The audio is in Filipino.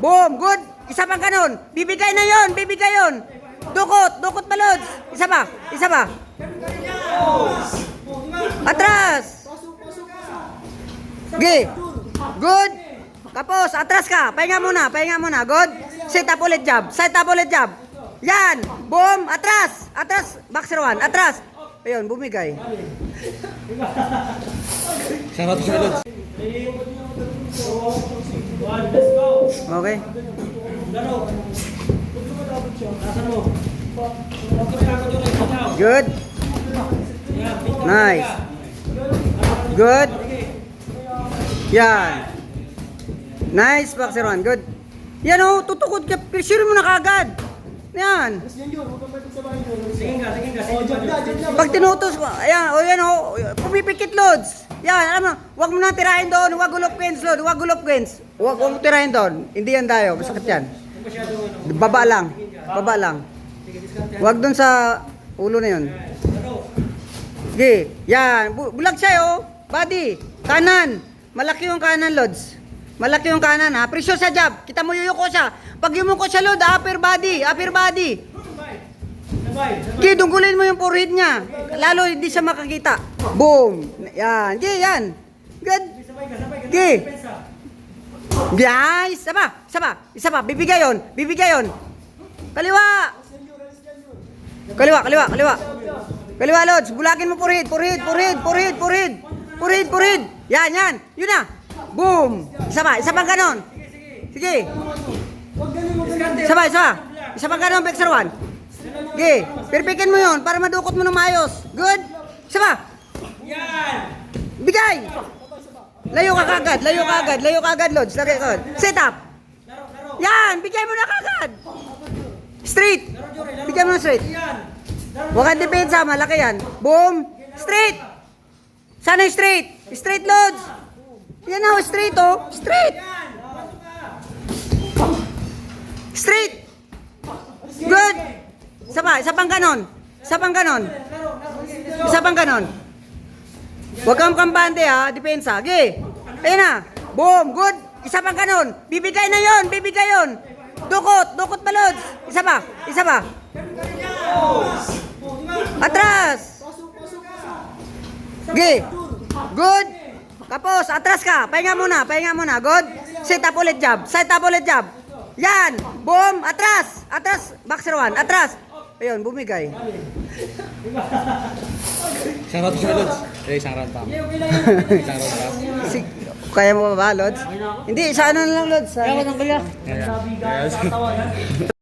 Boom! Good! Isa pang ganun. Bibigay na yon, Bibigay yon. Dukot! Dukot pa, Lods! Isa pa! Isa pa! Atras! Gi! Good! Tapos, atras ka. Pahinga muna, pahinga muna. Good? Set up ulit jab. Set up ulit jab. Yan! Boom! Atras! Atras! Boxer one. Atras! Ayun, bumigay. Shoutout sa Lods. Okay? Good. Nice. Good. Yan. Nice, boxer one. Good. Yan o, tutukod ka. Sure mo na kagad. Yan. Pag tinutos mo, ayan, o yan o, pumipikit loads. Yan, alam mo, huwag mo na tirahin doon, huwag ulop queens load, huwag ulop queens. Huwag mo tirahin doon, hindi yan tayo, masakit yan. Baba lang, baba lang. Huwag doon sa ulo na yun. Sige, yan, Bu- bulag siya oh, body, kanan. Malaki yung kanan loads. Malaki yung kanan ha, pressure sa jab. Kita mo yuyuko siya. Pag yumuko siya load, upper body, upper body. Ki, dunggulin mo yung forehead niya. Lalo hindi siya makakita. Boom. Yan. Ki, yan. Good. Ki. Yan. Isa pa. Isa pa. Isa pa. Bibigay yon. Bibigay yon. Kaliwa. Kaliwa, kaliwa, kaliwa. Kaliwa, Lods. Bulagin mo forehead, forehead, forehead, forehead, forehead. Forehead, forehead. Yan, yan. Yun na. Boom. Isa pa. Isa pang ganon. Sige. Isa pa, isa pa. Isa pang ganon, Bexer 1. Okay, perfectin mo yun para madukot mo ng maayos. Good? Isa pa. Bigay. Layo ka kagad, layo ka kagad, layo ka kagad, Lods. Lagay ka. Set up. Yan, bigay mo na kagad. Straight. Bigay mo na straight. Huwag kang depensa, malaki yan. Boom. Straight. Sana yung straight. Straight, Lods. Yan na, straight oh. Straight. Straight. Good. Isa pa, isa pang ganon. Isa pang ganon. Isa pang ganon. Huwag kang kampante ha, depensa. Ge. Ayun na. Boom, good. Isa pang ganon. Bibigay na yon, bibigay yon. Dukot, dukot balod. Isa pa, isa pa. Atras. Ge. Good. Tapos, atras ka. Pahinga muna, pahinga muna. Good. Set up ulit jab. Set up ulit jab. Yan. Boom. Atras. Atras. Boxer one. Atras. Ayun, bumigay. Shoutout sa Lods. Eh, isang round pa. Shoutout ka. Si, kaya mo ba Lods? Hindi, sa ano na lang, Lods. Sa... Kaya.